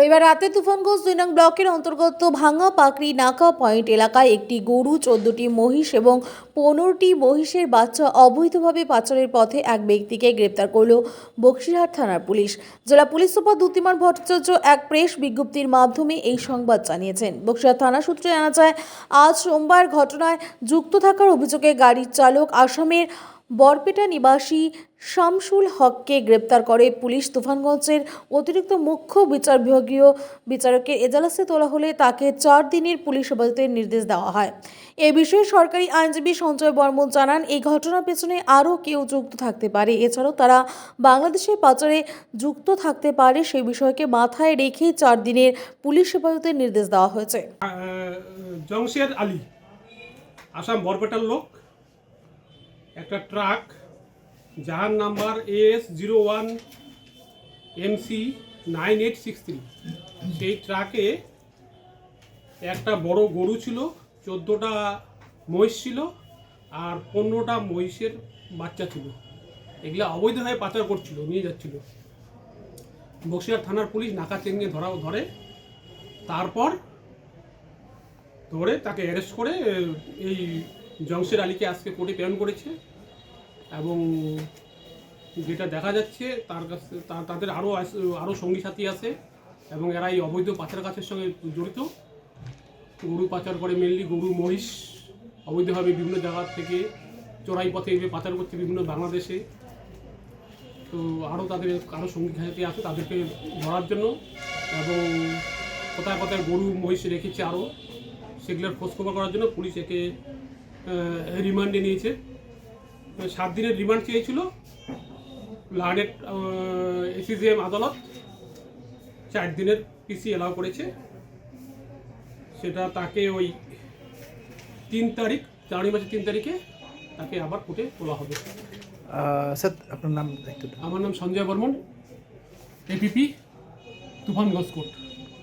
রবিবার রাতে তুফানগঞ্জ দুই নং ব্লকের অন্তর্গত ভাঙা পাকড়ি নাকা পয়েন্ট এলাকায় একটি গরু, চোদ্দটি মহিষ এবং পনেরোটি মহিষের বাচ্চা অবৈধভাবে পাচারের পথে এক ব্যক্তিকে গ্রেপ্তার করল বক্সিরহাট থানার পুলিশ। জেলা পুলিশ সুপার দ্যুতিমান ভট্টাচার্য এক প্রেস বিজ্ঞপ্তির মাধ্যমে এই সংবাদ জানিয়েছেন। বক্সিরহাট থানা সূত্রে জানা যায়, আজ সোমবার ঘটনায় যুক্ত থাকার অভিযোগে গাড়ির চালক আসামের বরপেটা নিবাসী শামসুল হককে গ্রেপ্তার করে পুলিশ তুফানগঞ্জের অতিরিক্ত মুখ্য বিচার বিভাগীয় বিচারকের এজালাসে তোলা হলে তাকে চার দিনের পুলিশ হেফাজতের নির্দেশ দেওয়া হয়। এ বিষয়ে সরকারি আইনজীবী সঞ্জয় বর্মন জানান, এই ঘটনার পেছনে আরও কেউ যুক্ত থাকতে পারে। এছাড়াও তারা বাংলাদেশের পাচারে যুক্ত থাকতে পারে সেই বিষয়কে মাথায় রেখেই চার দিনের পুলিশ হেফাজতের নির্দেশ দেওয়া হয়েছে। আলী, আসাম বরপেটার লোক। একটা ট্রাক, যার number S zero one MC nine eight six three সেই ট্রাকে একটা বড় গরু ছিল, চোদ্দোটা মহিষ ছিল আর পনেরোটা মহিষের বাচ্চা ছিল। এগুলা অবৈধভাবে পাচার করছিল, নিয়ে যাচ্ছিল। বক্সিরহাট থানার পুলিশ নাকা চেঙ্গে ধরা, ধরে। তারপর ধরে তাকে অ্যারেস্ট করে, এই জংশের আলীকে আজকে কোর্টে প্রেরণ করেছে। এবং যেটা দেখা যাচ্ছে, তার কাছে তাদের আরও আরও সঙ্গী সাথী আছে এবং এরা এই অবৈধ পাচার কাছের সঙ্গে জড়িত। গরু পাচার করে মেনলি গরু, মহিষ, অবৈধভাবে বিভিন্ন জায়গা থেকে চোরাই পথে পাচার করছে বিভিন্ন বাংলাদেশে। তো আরও তাদের আরও সঙ্গী সাথী আছে তাদেরকে ধরার জন্য এবং কোথায় কোথায় গরু, মহিষ রেখেছে আরও সেগুলোর খোঁজখবর করার জন্য পুলিশ একে রিমান্ডে নিয়েছে। সাত দিনের রিমান্ড চেয়েছিল লার্নেট এসিজিএম আদালত। চার দিনের পিসি এলাও করেছে। সেটা তাকে ওই তিন তারিখ জানুয়ারি মাসের তিন তারিখে তাকে আবার কোর্টে তোলা হবে। স্যার আপনার নাম আমার নাম সঞ্জয় বর্মন এপিপি তুফানগঞ্জ কোর্ট।